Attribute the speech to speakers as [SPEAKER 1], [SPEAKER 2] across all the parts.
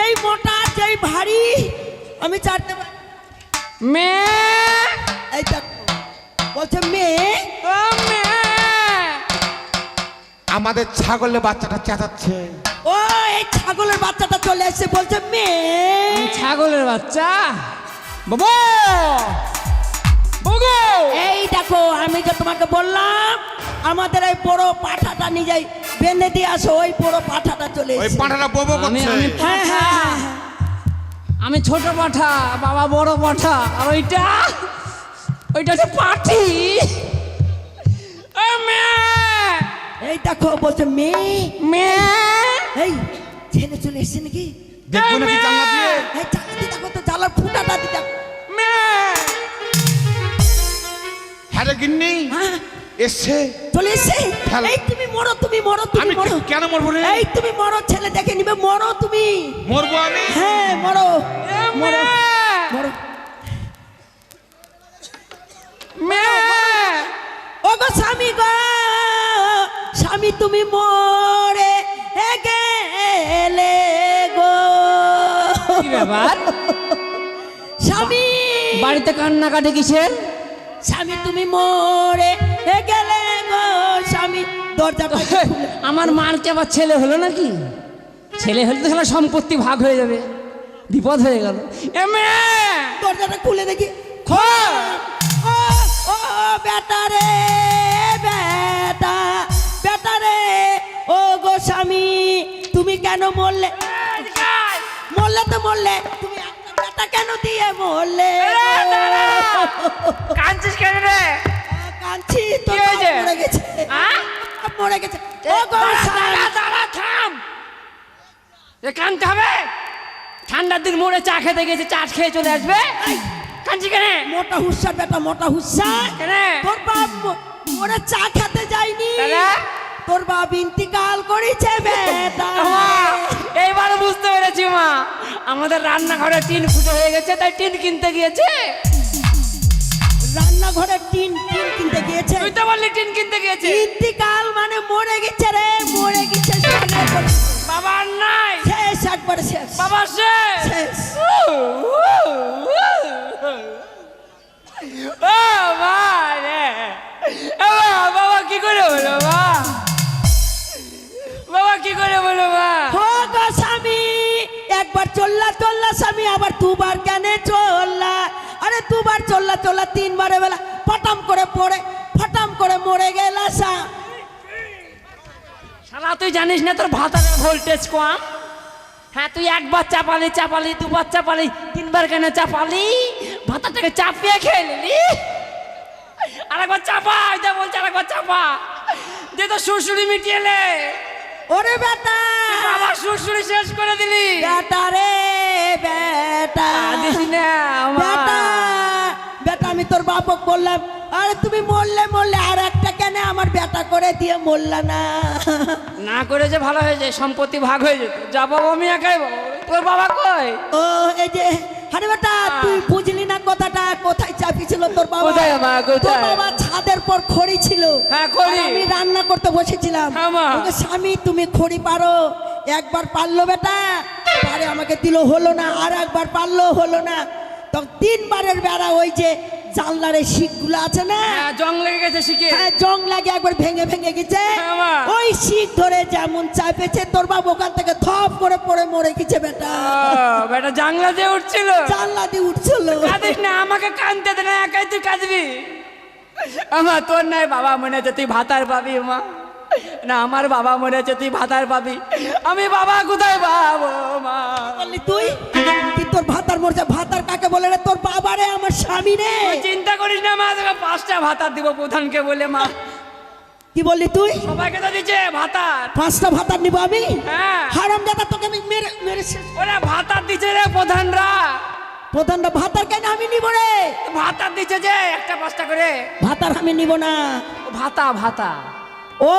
[SPEAKER 1] যেই মোটা যেই ভারী আমি পারি
[SPEAKER 2] মেয়ে।
[SPEAKER 1] এই দেখ বলছে মেয়ে।
[SPEAKER 2] ও মেয়ে।
[SPEAKER 3] আমাদের ছাগলের বাচ্চাটা চেঁচাচ্ছে।
[SPEAKER 1] ও এই ছাগলের বাচ্চাটা চলে এসে বলছে মেয়ে।
[SPEAKER 2] ছাগলের বাচ্চা। বাবু বাবু!
[SPEAKER 1] এই দেখো আমি যে তোমাকে বললাম আমাদের এই বড় পাঠাটা নিজেই বেঁধে দিয়ে আসো ওই বড় পাঠাটা চলে
[SPEAKER 3] ওই পাঠাটা বোবো করছে
[SPEAKER 2] আমি
[SPEAKER 1] হ্যাঁ হ্যাঁ হ্যাঁ,
[SPEAKER 2] আমি ছোট পাঠা বাবা বড় পাঠা আর ওইটা ওইটা হচ্ছে পাঠি। ও মেয়ে!
[SPEAKER 1] এই দেখো বলছে মেয়ে।
[SPEAKER 2] মেয়ে!
[SPEAKER 1] এই ছেলে চলে এসছে নাকি?
[SPEAKER 3] দেখব নাকি জানলা দিয়ে?
[SPEAKER 1] এই চাকরি দেখো তো জ্বালার ফুটাটা দিতে।
[SPEAKER 2] মেয়ে!
[SPEAKER 3] হ্যাঁ রে গিন্নি।
[SPEAKER 1] হ্যাঁ।
[SPEAKER 3] এসছে?
[SPEAKER 1] চলে এসছে। এই তুমি মরো তুমি মরো তুমি মরো।
[SPEAKER 3] কেন মরবো রে?
[SPEAKER 1] এই তুমি মরো ছেলে দেখে নিবে মরো তুমি।
[SPEAKER 3] মরবো আমি?
[SPEAKER 1] হ্যাঁ মরো। মরো মরো। ও গো স্বামী গো স্বামী তুমি মরে গেলে গো।
[SPEAKER 2] কি ব্যাপার?
[SPEAKER 1] স্বামী!
[SPEAKER 2] বাড়িতে কান্নাকাটি কিসের?
[SPEAKER 1] স্বামী তুমি মরে গেলে গো স্বামী দরজাটা
[SPEAKER 2] আমার মার কি আবার ছেলে হলো নাকি? ছেলে হলে তো তাহলে সম্পত্তি ভাগ হয়ে যাবে বিপদ হয়ে গেল। এ
[SPEAKER 1] দরজাটা খুলে দেখি।
[SPEAKER 2] খোল।
[SPEAKER 1] ও ও বেটা রে বেটা বেটা রে। ও গো স্বামী তুমি কেন মরলে? মরলে তো মরলে তুমি একটা বেটা কেন দিয়ে মরলে
[SPEAKER 2] কাঁদছিস কেন রে?
[SPEAKER 1] কাঁদছি তো
[SPEAKER 2] কি হয়েছে?
[SPEAKER 1] মরে গেছে।
[SPEAKER 2] আ?
[SPEAKER 1] মরে গেছে। ও গো
[SPEAKER 2] দাঁড়া, দাঁড়া, দাঁড়া, থাম। এ কানতে হবে? ঠান্ডার দিন মোড়ে চা খেতে গেছে চা খেয়ে চলে আসবে? কাঁদছি কেন?
[SPEAKER 1] মোটা হুস্সা বেটা মোটা হুস্সা
[SPEAKER 2] কেন?
[SPEAKER 1] তোর বাপ ম- ওরা চা খেতে যায়নি।
[SPEAKER 2] তাহলে?
[SPEAKER 1] তোর বাপ ইন্তিকাল করেছে বেটা
[SPEAKER 2] মা, এইবার বুঝতে পেরেছি মা। আমাদের রান্নাঘরে টিন ফুটো হয়ে গেছে তাই টিন কিনতে গিয়েছে।
[SPEAKER 1] রান্নাঘরে টিন কিনতে গিয়েছে?
[SPEAKER 2] তুই তো বললি টিন কিনতে গিয়েছে।
[SPEAKER 1] ইন্তিকাল মানে মরে গেছে রে মরে গেছে
[SPEAKER 2] বাবা নাই।
[SPEAKER 1] শেষ একবার শেষ।
[SPEAKER 2] বাবা
[SPEAKER 1] শেষ।
[SPEAKER 2] শেষ। তুই জানিস না তোর ভাতারের ভোল্টেজ কম? হ্যাঁ তুই একবার চাপালি চাপালি দুবার চাপালি তিনবার কেন চাপালি? ভাতাটাকে চাপিয়ে খেয়ে নিলি? আরেকবার চাপা এটা বলছে আরেকবার চাপা। যে তো সুরসুরি মিটিয়েলে
[SPEAKER 1] ওরে বেটা।
[SPEAKER 2] বাবা সুরসুরি শেষ করে দিলি।
[SPEAKER 1] বেটা রে বেটা।
[SPEAKER 2] কাঁদিস না
[SPEAKER 1] বেটা বেটা আমি তোর বাপক বললাম আরে তুমি মরলে মরলে আর একটা কেন আমার বেটা করে দিয়ে মরলা না?
[SPEAKER 2] না করে যে ভালো হয়েছে সম্পত্তি ভাগ হয়ে যেত। যা বাবা আমি একাই তোর বাবা কই?
[SPEAKER 1] ও এই যে আরে বেটা তুই বুঝলি না কথাটা? কোথায় চাপিয়েছিল তোর বাবা?
[SPEAKER 2] কোথায় মা, কোথায়?
[SPEAKER 1] তোর বাবা ছাদের পর খড়ি ছিল।
[SPEAKER 2] হ্যাঁ, খড়ি।
[SPEAKER 1] আমি রান্না করতে বসেছিলাম।
[SPEAKER 2] হ্যাঁ,
[SPEAKER 1] ওকে স্বামী তুমি খড়ি পারো। একবার পারল বেটা আরে আমাকে দিল হলো না আর একবার পারল হলো না। তখন তিনবারের বেড়া ওই যে জানলার এই শিখগুলো আছে না?
[SPEAKER 2] হ্যাঁ জং লেগে গেছে শিখে।
[SPEAKER 1] হ্যাঁ জং লাগে একবার ভেঙে ভেঙে গেছে।
[SPEAKER 2] হ্যাঁ।
[SPEAKER 1] ওই শিখ ধরে যেমন চাপেছে তোর বাবা ওখান থেকে থপ করে পড়ে মরে গেছে বেটা।
[SPEAKER 2] বেটা জানলা দিয়ে উঠছিল।
[SPEAKER 1] জানলা দিয়ে উঠছিল।
[SPEAKER 2] কাঁদিস না আমাকে কাঁদতে দে না একাই তুই কাঁদবি। আমার তোর নাই বাবা মনে হচ্ছে তুই ভাতার পাবি মা। না আমার বাবা মনে আছে তুই ভাতার পাবি। আমি বাবা কোথায় পাবো মা?
[SPEAKER 1] বললি তুই? কি তোর ভাতার মরছে ভাতার কাকে বলে রে? তোর বাবারে আমার স্বামী রে।
[SPEAKER 2] তুই চিন্তা করিস না মা তোকে পাঁচটা ভাতার দিব প্রধানকে বলে মা।
[SPEAKER 1] কি বললি তুই?
[SPEAKER 2] সবাইকে তো দিচ্ছে ভাতার।
[SPEAKER 1] পাঁচটা ভাতার নিব আমি?
[SPEAKER 2] হ্যাঁ।
[SPEAKER 1] হারাম দাদা তোকে আমি মেরে মেরে
[SPEAKER 2] ওরা ভাতার দিচ্ছে রে প্রধানরা।
[SPEAKER 1] প্রধানটা ভাতার কেন আমি নিব রে?
[SPEAKER 2] ভাতার দিচ্ছে যে একটা পাঁচটা করে।
[SPEAKER 1] ভাতার আমি নিব না।
[SPEAKER 2] ভাতা ভাতা।
[SPEAKER 1] ও!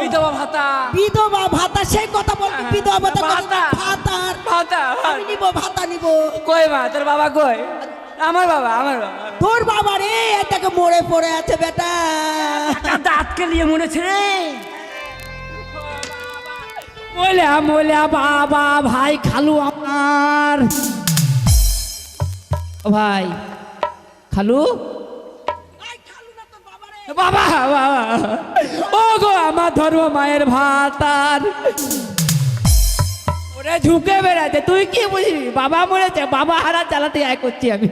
[SPEAKER 2] বিধবা ভাতা।
[SPEAKER 1] বিধবা ভাতা সেই কথা বলবি
[SPEAKER 2] হ্যাঁ,
[SPEAKER 1] বিধবা ভাতা
[SPEAKER 2] ভাতা। ভাতা।
[SPEAKER 1] আমি নিব ভাতা নিব।
[SPEAKER 2] কই মা তোর বাবা কই? আমার বাবা আমার বাবা।
[SPEAKER 1] তোর বাবা রে এটাকে মরে পড়ে আছে বেটা।
[SPEAKER 2] দাঁতকে নিয়ে মনেছে রে। মোলা মোলা বাবা ভাই খালু আমার। ভাই খালু? বাবা বাবা। ও গো আমার ধর্ম মায়ের ভাতার। ওরে ঝুঁকে বেড়াচ্ছে তুই কি বুঝবি বাবা মরেছে বাবা হারা চালাতে আয় করছি আমি।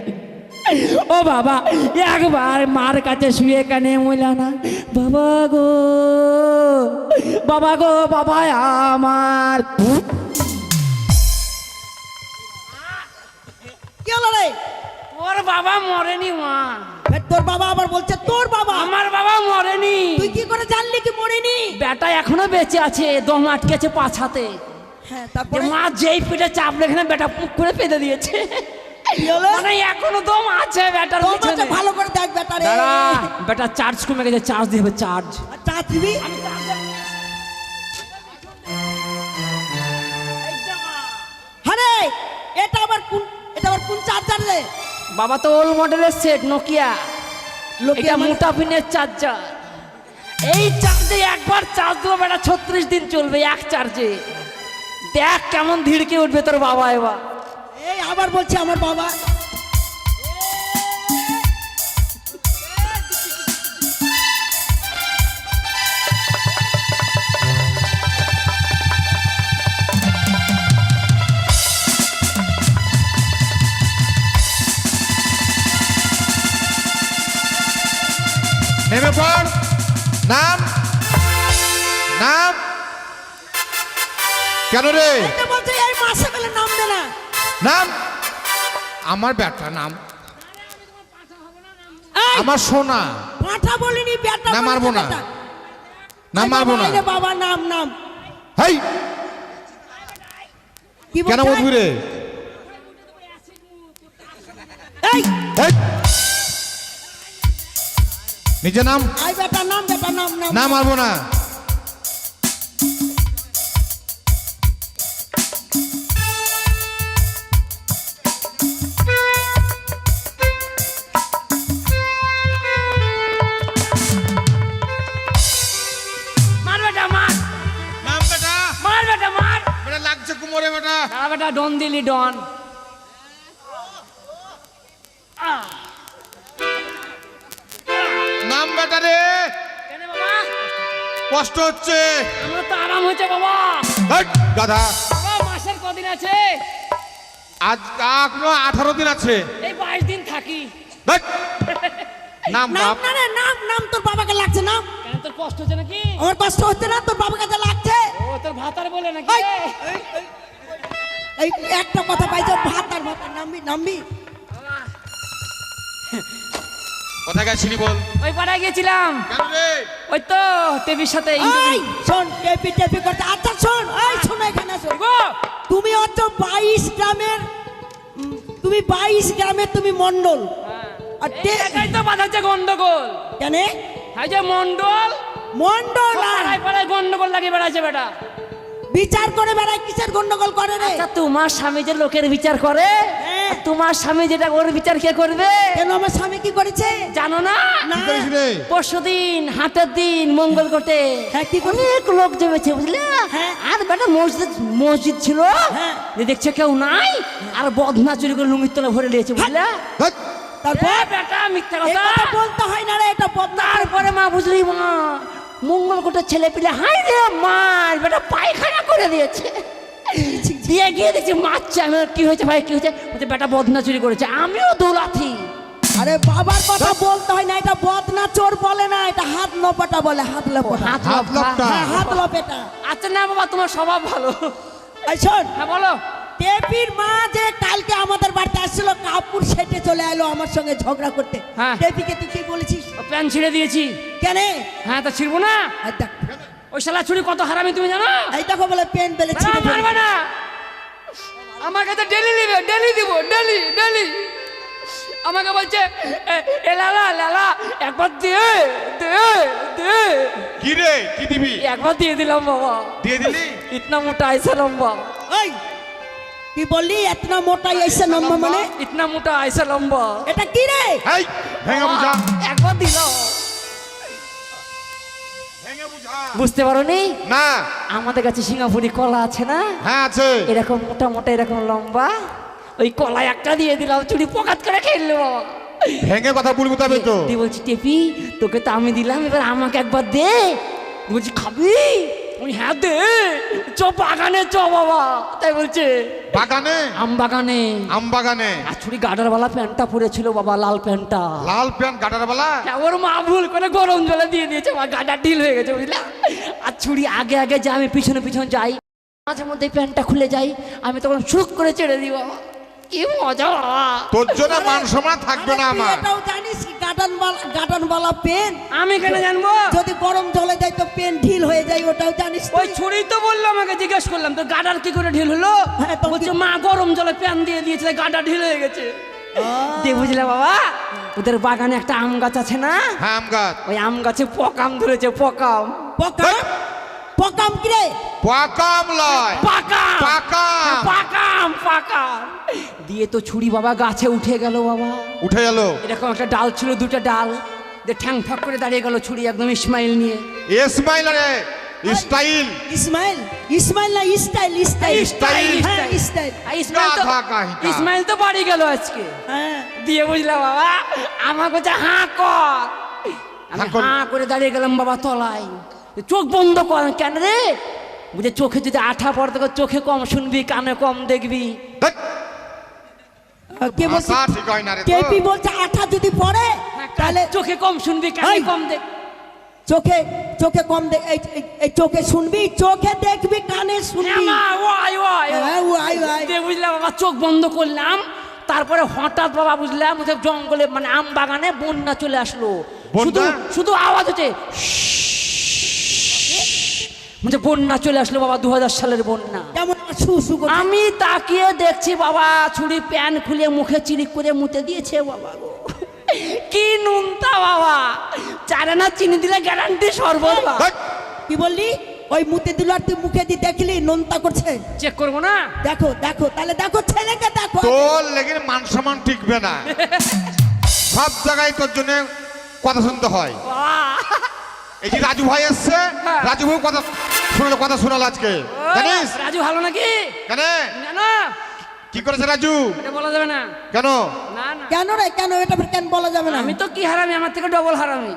[SPEAKER 2] ও বাবা একবার মার কাছে শুয়ে কানে মইলা না। বাবা গো বাবা গো বাবা আমার।
[SPEAKER 1] কি হলো রে?
[SPEAKER 2] ওর বাবা মরেনি মা।
[SPEAKER 1] তোর বাবা আবার বলছে তোর বাবা?
[SPEAKER 2] আমার বাবা মরেনি।
[SPEAKER 1] তুই কি করে জানলি কি মরেনি?
[SPEAKER 2] বেটা এখনও বেঁচে আছে দম আটকেছে পাছাতে
[SPEAKER 1] হ্যাঁ তারপরে?
[SPEAKER 2] মা যেই পিঠে চাপলে এখানে বেটা পুক করে পেতে দিয়েছে। মানে এখনও দম আছে বেটার পিছনে।
[SPEAKER 1] ভালো করে দেখ বেটা
[SPEAKER 2] দাঁড়া বেটা চার্জ কমে গেছে চার্জ দিবে? চার্জ
[SPEAKER 1] চা দিবি আরে এটা আবার কোন এটা আবার কোন চার্জার রে?
[SPEAKER 2] বাবা তো ওল্ড মডেলের সেট নোকিয়া এটা চার্জার এই চার্জে একবার চার্জ দেবো বেটা ছত্রিশ দিন চলবে এক চার্জে দেখ কেমন ধীরকে উঠবে তোর বাবা এবার।
[SPEAKER 1] এই আবার বলছে আমার বাবা।
[SPEAKER 3] পড় নাম নাম কেন রে?
[SPEAKER 1] এই
[SPEAKER 3] নাম আমার ব্যাটা নাম।
[SPEAKER 1] এই
[SPEAKER 3] আমার সোনা।
[SPEAKER 1] পাঁঠা বলিনি
[SPEAKER 3] না,
[SPEAKER 1] বলেছে
[SPEAKER 3] মারবো না। নাম
[SPEAKER 1] এই
[SPEAKER 3] মারবো না।
[SPEAKER 1] এই বাবা নাম নাম।
[SPEAKER 3] হেই! কেন
[SPEAKER 1] বলছে?
[SPEAKER 3] বলবি রে?
[SPEAKER 1] এই
[SPEAKER 3] হেই! নিজে নাম?
[SPEAKER 1] আই বেটা নাম বেটা নাম নাম।
[SPEAKER 3] না মারবো না
[SPEAKER 2] মার বেটা মার।
[SPEAKER 3] নাম বেটা?
[SPEAKER 2] মার বেটা মার।
[SPEAKER 3] বেটা লাগছে কুমোরে বেটা।
[SPEAKER 2] বেটা ডন দিলি ডন।
[SPEAKER 3] বেটা রে কষ্ট হচ্ছে।
[SPEAKER 2] আমরা তো আরাম হয়েছে বাবা।
[SPEAKER 3] গাধা।
[SPEAKER 2] বাবা মাসের কদিন আছে?
[SPEAKER 3] আজ এখনও আঠারো দিন আছে।
[SPEAKER 2] এই বাইশ দিন থাকি।
[SPEAKER 3] নাম
[SPEAKER 1] নাম
[SPEAKER 3] বাপ।
[SPEAKER 1] না নাম নাম তোর বাবাকে লাগছে নাম।
[SPEAKER 2] কেন তোর কষ্ট হচ্ছে নাকি?
[SPEAKER 1] আমার কষ্ট হচ্ছে না তোর বাবাকে যা লাগছে।
[SPEAKER 2] ও তোর ভাতার বলে নাকি?
[SPEAKER 1] এই, এই একটা কথা পাইছো ভাত আর ভাত। আর নামবি নামবি
[SPEAKER 3] কোথায় গেছিলি বল?
[SPEAKER 2] ওই পাড়ায় গিয়েছিলাম।
[SPEAKER 3] কেন রে?
[SPEAKER 2] ওই তো টেবির সাথে
[SPEAKER 1] এই শোন টেপি টেপি করতে। আচ্ছা শোন এই শোন এখানে শোন।
[SPEAKER 2] গো?
[SPEAKER 1] তুমি হচ্ছে বাইশ গ্রামের তুমি বাইশ গ্রামের তুমি মন্ডল আর
[SPEAKER 2] এই
[SPEAKER 1] টে-
[SPEAKER 2] জায়গায় তো বাঁধাচ্ছে গন্ডগোল।
[SPEAKER 1] কেন?
[SPEAKER 2] এই যে মন্ডল
[SPEAKER 1] মন্ডল আর
[SPEAKER 2] পাড়ায় পাড়ায় গন্ডগোল লাগিয়ে বেড়াচ্ছে বেটা।
[SPEAKER 1] বিচার করে বেড়ায় কিসের গন্ডগোল করে রে?
[SPEAKER 2] আচ্ছা তোমার স্বামী যে লোকের বিচার করে
[SPEAKER 1] হ্যাঁ।
[SPEAKER 2] আর তোমার স্বামী যেটা ওর বিচার কে করবে?
[SPEAKER 1] কেন আমার স্বামী কি করেছে?
[SPEAKER 2] জানো না? পরশু দিন হাটের দিন মঙ্গল কোটে
[SPEAKER 1] হ্যাঁ?
[SPEAKER 2] অনেক লোক জমেছে বুঝলে?
[SPEAKER 1] হ্যাঁ।
[SPEAKER 2] আর বেটা মসজিদ মসজিদ ছিল।
[SPEAKER 1] হ্যাঁ।
[SPEAKER 2] দেখছে কেউ নাই? আর বদনা চুরি করে লুঙ্গির তলা ভরে নিয়েছে বুঝলে!
[SPEAKER 1] তারপর?
[SPEAKER 2] বেটা মিথ্যা কথা।
[SPEAKER 1] বলতে হয় না রে এটা বদনাম
[SPEAKER 2] তারপরে মা বুঝলি মা মঙ্গল কোটের ছেলে পিলে হাই রে মার বেটা পায়খানা করে দিয়েছে। দিয়ে গিয়ে দেখছি মারছে আমি কি হয়েছে ভাই? কি হয়েছে? বলছে বেটা বদনা চুরি করেছে। আমিও দৌলাথি।
[SPEAKER 1] আরে বাবার কথা বলতে হয় না এটা বদনা চোর বলে না এটা হাত লপটা বলে হাত লপটা।
[SPEAKER 2] হাত
[SPEAKER 3] হাত
[SPEAKER 2] লপটা।
[SPEAKER 1] হ্যাঁ হাত লপেটা।
[SPEAKER 2] আচ্ছা না বাবা তোমার স্বভাব ভালো।
[SPEAKER 1] এই শোন
[SPEAKER 2] হ্যাঁ বলো।
[SPEAKER 1] টেপির মা যে কালকে আমাদের বাড়িতে আসছিল কাপড় সেটে চলে এলো আমার সঙ্গে ঝগড়া করতে।
[SPEAKER 2] হ্যাঁ।
[SPEAKER 1] টেপিকে তুই কি বলেছিস?
[SPEAKER 2] ও প্যান্ট ছিঁড়ে দিয়েছি।
[SPEAKER 1] কেন?
[SPEAKER 2] হ্যাঁ তা ছিড়বো না?
[SPEAKER 1] দেখ
[SPEAKER 2] ওই শালা চুরি কত হারামি তুমি জানো?
[SPEAKER 1] এই দেখো বলে পেন বেলে
[SPEAKER 2] না,
[SPEAKER 1] ছিঁড়ে
[SPEAKER 2] মারবে না। আমাকে তো ডেলি নিবে ডেলি দিব ডেলি ডেলি। আমাকে বলছে এ- এ লালা লালা একবার দে দে দে।
[SPEAKER 3] কি রে কি দিবি?
[SPEAKER 2] একবার দিয়ে দিলাম বাবা।
[SPEAKER 3] দিয়ে দিলি?
[SPEAKER 2] ইতনা মোটা আইসা লম্বা।
[SPEAKER 1] এই কি বললি? এতনা মোটা এসে নম্বর মানে?
[SPEAKER 2] ইতনা মোটা আইসা লম্বা।
[SPEAKER 1] এটা কি রে?
[SPEAKER 3] হেই ভেঙে বুঝা।
[SPEAKER 2] একবার দিল
[SPEAKER 3] ভেঙে বুঝা
[SPEAKER 2] বুঝতে পারো নি। আমাদের কাছে সিঙ্গাপুরি কলা আছে না?
[SPEAKER 3] হ্যাঁ আছে।
[SPEAKER 2] এরকম মোটা মোটা এরকম লম্বা। ওই কলা একটা দিয়ে দিলাম চুরি পকাত করে খেললো।
[SPEAKER 3] ভেঙে কথা বলব তবে তো।
[SPEAKER 2] তুই বলছি টেপি তোকে তো আমি দিলাম এবার আমাকে একবার দে। বলছি খাবি? হ্যাঁ দে। চ বাগানে চ বাবা। তাই বলছে।
[SPEAKER 3] বাগানে?
[SPEAKER 2] আম বাগানে।
[SPEAKER 3] আম বাগানে।
[SPEAKER 2] আর ছুরি গাডারওয়ালা প্যান্টটা পরেছিল বাবা লাল প্যান্টটা।
[SPEAKER 3] লাল প্যান্ট গাটার বেলা
[SPEAKER 2] হ্যাঁ, ওর মা ভুল করে গরম জলে দিয়ে দিয়েছে আমার গাটা ঢিল হয়ে গেছে বুঝলা? আর ছুরি আগে আগে যে আমি পিছনে পিছনে যাই মাঝে মধ্যে প্যান্টটা খুলে যাই আমি তখন সুখ করে ছেড়ে দিই বাবা। কি মজা?
[SPEAKER 3] তোর জন্য মান সম্মান থাকবে না আমার।
[SPEAKER 1] এটাও জানিস কি গার্ডান গার্ডান পেন?
[SPEAKER 2] আমি কেন জানব?
[SPEAKER 1] যদি গরম জলে যায় তো পেন ঢিল হয়ে যায় ওটাও জানিস
[SPEAKER 2] ওই? ছুরি তো বলল আমাকে জিজ্ঞেস করলাম তো গাডার কি করে ঢিল হলো?
[SPEAKER 1] হ্যাঁ, তো
[SPEAKER 2] বলছে মা গরম জলে প্যান দিয়ে দিয়েছে তাই গাডা ঢিল হয়ে গেছে। দিয়ে বুঝলে বাবা? ওদের বাগানে একটা আম গাছ আছে না?
[SPEAKER 3] হ্যাঁ আম গাছ।
[SPEAKER 2] ওই আম গাছে পকাম ধরেছে পকাম।
[SPEAKER 1] পকাম? পকাম কি রে
[SPEAKER 3] পাকাম লয়।
[SPEAKER 2] পাকাম।
[SPEAKER 3] পাকাম।
[SPEAKER 2] পাকাম পাকাম। দিয়ে তো ছুরি বাবা গাছে উঠে গেল বাবা।
[SPEAKER 3] উঠে গেল।
[SPEAKER 2] এরকম একটা ডাল ছিল দুটো ডাল। যে ঠ্যাং ঠক করে দাঁড়িয়ে গেল ছুরি একদম ইসমাইল নিয়ে।
[SPEAKER 3] ইসমাইল রে স্টাইল।
[SPEAKER 1] ইসমাইল ইসমাইল না স্টাইল স্টাইল।
[SPEAKER 3] স্টাইল।
[SPEAKER 1] হ্যাঁ স্টাইল।
[SPEAKER 2] আর ইসমাইল তো বাড়ি গেল আজকে।
[SPEAKER 1] হ্যাঁ।
[SPEAKER 2] দিয়ে বুঝলাম বাবা আমাকে বলছে হাঁ কর। আমি
[SPEAKER 3] হাঁ কর।
[SPEAKER 2] হাঁ করে দাঁড়িয়ে গেলাম বাবা তলায়। চোখ বন্ধ কর কেন রে? বুঝে চোখে যদি আঠা পড়ে তোকে চোখে কম শুনবি কানে কম দেখবি।
[SPEAKER 1] কে বলছে?
[SPEAKER 3] হয়।
[SPEAKER 1] কেপি বলছে আঠা যদি পড়ে তাহলে
[SPEAKER 2] চোখে কম শুনবি কানে কম দেখ।
[SPEAKER 1] চোখে চোখে কম দেখ এই চোখে শুনবি চোখে দেখবি কানে শুনবি। হ্যাঁ,
[SPEAKER 2] বুঝলাম বাবা চোখ বন্ধ করলাম। তারপরে হঠাৎ বাবা বুঝলাম ওদের জঙ্গলে মানে আম বাগানে বন্যা চলে আসলো। শুধু শুধু আওয়াজ হচ্ছে মানে বন্যা চলে আসলো বাবা দু হাজার সালের বন্যা। আমি তাকিয়ে দেখছি বাবা ছুরি প্যান খুলে মুখে চিরিক করে মুতে দিয়েছে বাবা কি নুনতা বাবা। চারে না চিনি দিলে গ্যারান্টি সর্বত
[SPEAKER 1] কি বললি? ওই মুতে দিল আর তুই মুখে দিয়ে দেখলি নোনতা করছে।
[SPEAKER 2] চেক করব না?
[SPEAKER 1] দেখো দেখো তাহলে দেখো ছেলেকে দেখো।
[SPEAKER 3] তোর লেগে মান সম্মান টিকবে না। সব জায়গায় তোর জন্য কথা শুনতে হয়। এই যে রাজু ভাই এসছে
[SPEAKER 2] হ্যাঁ।
[SPEAKER 3] রাজু ভাই কথা শোনালো কথা শোনালো আজকে। জানিস?
[SPEAKER 2] রাজু ভালো নাকি?
[SPEAKER 3] কেন কি করেছে রাজু?
[SPEAKER 2] এটা বলা যাবে না।
[SPEAKER 3] কেন?
[SPEAKER 2] না না।
[SPEAKER 1] কেন রে কেন? এটা কেন বলা যাবে না?
[SPEAKER 2] আমি তো কি হারামি? আমার থেকে ডবল হারামি।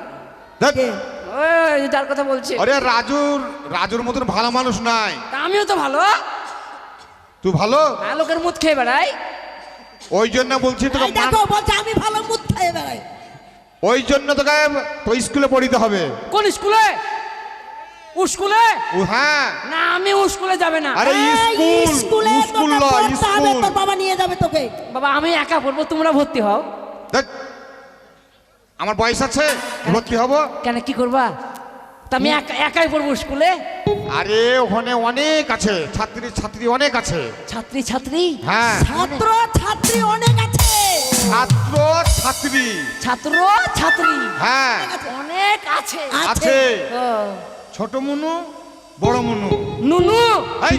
[SPEAKER 1] কে?
[SPEAKER 2] ওই যার কথা বলছে।
[SPEAKER 3] আরে রাজুর রাজুর মতন ভালো মানুষ নাই।
[SPEAKER 2] তা আমিও তো ভালো।
[SPEAKER 3] তুই ভালো?
[SPEAKER 2] লোকের মুখ খেয়ে বেড়াই।
[SPEAKER 3] ওই জন্য বলছি তোকে
[SPEAKER 1] দেখো বলছে আমি ভালো মুখ খাই বেড়াই।
[SPEAKER 3] ওই জন্য তোকে তো স্কুলে পড়িতে হবে।
[SPEAKER 2] কোন স্কুলে?
[SPEAKER 3] হ্যাঁ।
[SPEAKER 2] না আমি স্কুলে যাবে না।
[SPEAKER 3] আরে স্কুল
[SPEAKER 1] স্কুলে
[SPEAKER 3] স্কুল
[SPEAKER 1] তোর বাবা নিয়ে যাবে তোকে।
[SPEAKER 2] বাবা আমি একা পড়ব তোমরা ভর্তি হও।
[SPEAKER 3] ধ্যাৎ, আমার বয়স আছে ভর্তি হব।
[SPEAKER 2] কেন কি করবা? তা আমি একা- একাই পড়ব স্কুলে?
[SPEAKER 3] আরে ওখানে অনেক আছে ছাত্রী ছাত্রী অনেক আছে।
[SPEAKER 2] ছাত্রী ছাত্রী?
[SPEAKER 3] হ্যাঁ।
[SPEAKER 1] ছাত্র ছাত্রী অনেক আছে।
[SPEAKER 3] ছাত্র ছাত্রী
[SPEAKER 2] ছাত্র ছাত্রী
[SPEAKER 3] হ্যাঁ।
[SPEAKER 2] অনেক আছে।
[SPEAKER 3] আছে।
[SPEAKER 2] ও,
[SPEAKER 3] ছোট মুনু বড় মুনু।
[SPEAKER 2] নুনু।
[SPEAKER 3] এই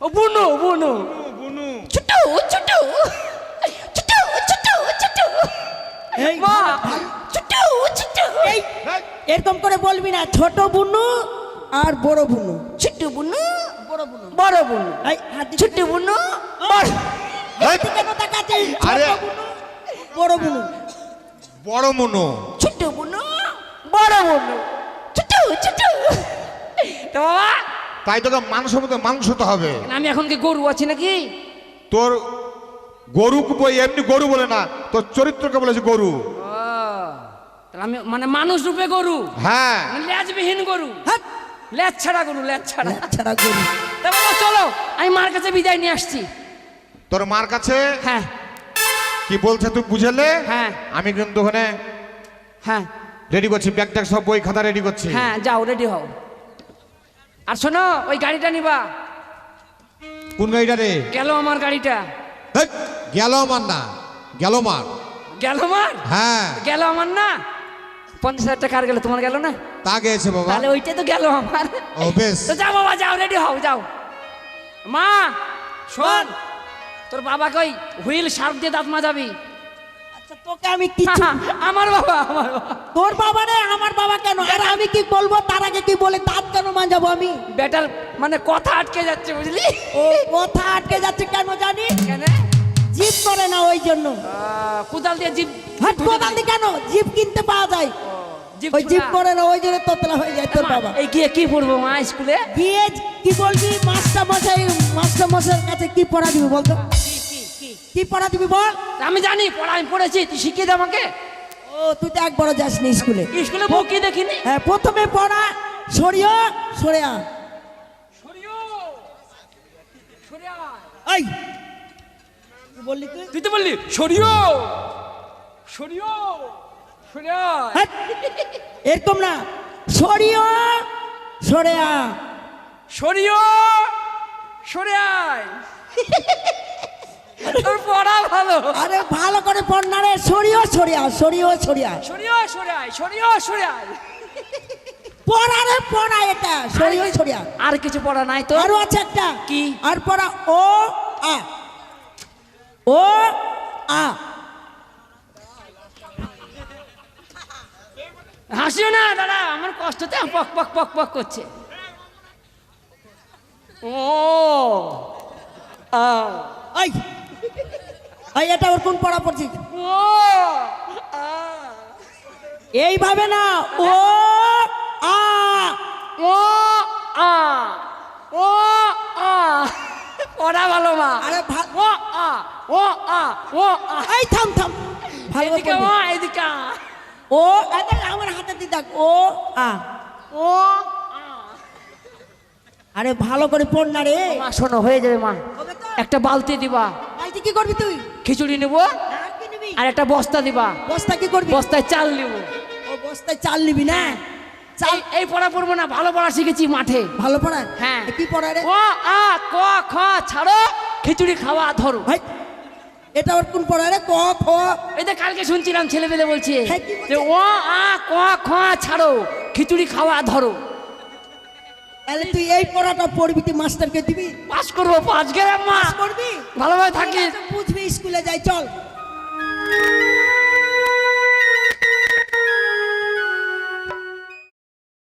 [SPEAKER 2] ও বুনু বুনু।
[SPEAKER 3] বুনু
[SPEAKER 2] ছোট ছোট। ছোট ছোট ছোট।
[SPEAKER 1] এই
[SPEAKER 2] মা ছোট ছোট।
[SPEAKER 1] এই এরকম করে বলবি না ছোট বুনু আর বড় বুনু।
[SPEAKER 2] ছোট বুনু
[SPEAKER 1] বড় বুনু।
[SPEAKER 2] বড় বুনু।
[SPEAKER 1] এই
[SPEAKER 2] ছোট। বুনু বড়।
[SPEAKER 3] আরে-
[SPEAKER 1] বড় বুনু।
[SPEAKER 3] বড়
[SPEAKER 2] ছোট বুনু বড় বুনু। ছোট ছোট তো বাবা
[SPEAKER 3] তাই তোকে মাংস মতো মাংস তো হবে।
[SPEAKER 2] আমি এখন কি গরু আছি নাকি?
[SPEAKER 3] তোর গরু এমনি গরু বলে না তোর চরিত্রকে বলেছে গরু।
[SPEAKER 2] আমি মানে মানুষ রূপে গরু?
[SPEAKER 3] হ্যাঁ।
[SPEAKER 2] মানে লেজবিহীন গরু?
[SPEAKER 1] হাত
[SPEAKER 2] লেজ ছাড়া গরু লেজ ছাড়া।
[SPEAKER 1] ছাড়া গরু।
[SPEAKER 2] তা চলো আমি মার কাছে বিদায় নিয়ে আসছি।
[SPEAKER 3] তোর মার কাছে?
[SPEAKER 2] হ্যাঁ।
[SPEAKER 3] কি বলছে তুই বুঝেলে?
[SPEAKER 2] হ্যাঁ।
[SPEAKER 3] আমি কিন্তু ওখানে
[SPEAKER 2] হ্যাঁ।
[SPEAKER 3] রেডি করছি ব্যাগ ট্যাগ সব বই খাতা রেডি করছি।
[SPEAKER 2] হ্যাঁ যাও রেডি হও। আর শোনো ওই গাড়িটা নিবা।
[SPEAKER 3] কোন গাড়িটা রে?
[SPEAKER 2] গেল আমার গাড়িটা।
[SPEAKER 3] গেল আমার না গেল মার।
[SPEAKER 2] গেল মার?
[SPEAKER 3] হ্যাঁ।
[SPEAKER 2] গেল আমার না? পঞ্চাশ হাজার টাকা আর গেল তোমার গেল না?
[SPEAKER 3] তা গেছে বাবা।
[SPEAKER 2] তাহলে ওইটাই তো গেল আমার।
[SPEAKER 3] ও বেশ
[SPEAKER 2] তো যাও বাবা যাও রেডি হও যাও। মা শোন। তোর বাবাকে ওই হুইল শার্প দিয়ে দাঁত মাজাবি।
[SPEAKER 1] আচ্ছা, তোকে আমি কিছু
[SPEAKER 2] আমার বাবা আমার বাবা।
[SPEAKER 1] তোর বাবা রে আমার বাবা কেন? আর আমি কি বলব? তার আগে কি বলে? দাঁত কেন মাঞ্জাবো আমি?
[SPEAKER 2] বেটার মানে কথা আটকে যাচ্ছে বুঝলি?
[SPEAKER 1] ও কথা আটকে যাচ্ছে কেন জানি?
[SPEAKER 2] কেন?
[SPEAKER 1] জিপ করে না ওই জন্য।
[SPEAKER 2] কোদাল দিয়ে জিপ
[SPEAKER 1] হাট কোদাল দি কেন? জিপ কিনতে পাওয়া যায়। ওই জিপ করে না ওই জন্য তোতলা হয়ে যায় তোর বাবা।
[SPEAKER 2] এই গিয়ে কি পড়ব মা স্কুলে?
[SPEAKER 1] গিয়ে কি বলবি মাস্টার মশাই মাস্টার মশাইয়ের কাছে কি পড়া দিবি বলতো? কি পড়া দিবি বল?
[SPEAKER 2] আমি জানি পড়া আমি পড়েছি তুই শিখিয়ে দে আমাকে।
[SPEAKER 1] ও তুই তো একবারও যাসনি স্কুলে।
[SPEAKER 2] স্কুলে বউ কি দেখিনি?
[SPEAKER 1] হ্যাঁ প্রথমে পড়া সরিয়ে সরে আ এই! বললি তুই?
[SPEAKER 2] তুই তো বললি সরিও সরিও সরিয়া!
[SPEAKER 1] হাট! এরকম না সরিয়ে সরে আ
[SPEAKER 2] সরিও সরে আয় তোর পড়া ভালো।
[SPEAKER 1] আরে ভালো করে পড় না রে সরে সরে
[SPEAKER 2] সরিও সরে আয় সরিও সরে আয়
[SPEAKER 1] পড়া রে পড়া এটা সরিয়ে সরে আ
[SPEAKER 2] আর কিছু পড়া নাই তো
[SPEAKER 1] আরও আছে একটা।
[SPEAKER 2] কি?
[SPEAKER 1] আর পড়া ও আ। ও আ।
[SPEAKER 2] হাসিও না দাদা আমার কষ্টতে পক পক পক পক করছে। ও আ
[SPEAKER 1] এই এই এটা ওর কোন পড়া পড়ছি?
[SPEAKER 2] ও
[SPEAKER 1] এইভাবে না ও আ।
[SPEAKER 2] ও আ ও আ। পড়া ভালো মা।
[SPEAKER 1] আরে
[SPEAKER 2] ও আ ও আ ও আ।
[SPEAKER 1] এই থাম থাম। ভালো
[SPEAKER 2] এদিকে ও। এদিকে।
[SPEAKER 1] ও আমার হাতে দি দেখ ও আ।
[SPEAKER 2] ও
[SPEAKER 1] আরে ভালো করে পড় না রে।
[SPEAKER 2] মা শোনো হয়ে যাবে মা। একটা বালতি দিবা।
[SPEAKER 1] বালতি কি করবি তুই?
[SPEAKER 2] খিচুড়ি নেব।
[SPEAKER 1] আর
[SPEAKER 2] একটা বস্তা দিবা।
[SPEAKER 1] বস্তা কি করবি?
[SPEAKER 2] বস্তায় চাল নেব।
[SPEAKER 1] ও বস্তায় চাল নিবি না? চাল
[SPEAKER 2] এই এই পড়া পড়ব না ভালো পড়া শিখেছি মাঠে।
[SPEAKER 1] ভালো পড়া?
[SPEAKER 2] হ্যাঁ।
[SPEAKER 1] কি পড়া রে?
[SPEAKER 2] ও আ ক খ ছাড়ো। খিচুড়ি খাওয়া ধরো।
[SPEAKER 1] ভাই এটা ওর কোন পড়া রে? ক খ?
[SPEAKER 2] এটা কালকে শুনছিলাম ছেলেবেলে বলছে
[SPEAKER 1] হ্যাঁ?
[SPEAKER 2] যে ও আ ক খ ছাড়ো খিচুড়ি খাওয়া ধরো।
[SPEAKER 1] তাহলে তুই এই পড়াটা পড়বি তুই মাস্টারকে দিবি?
[SPEAKER 2] পাস করব পাস গেলাম মা
[SPEAKER 1] করবি?
[SPEAKER 2] ভালোভাবে থাকিস।
[SPEAKER 1] বুঝবি স্কুলে যাই চল।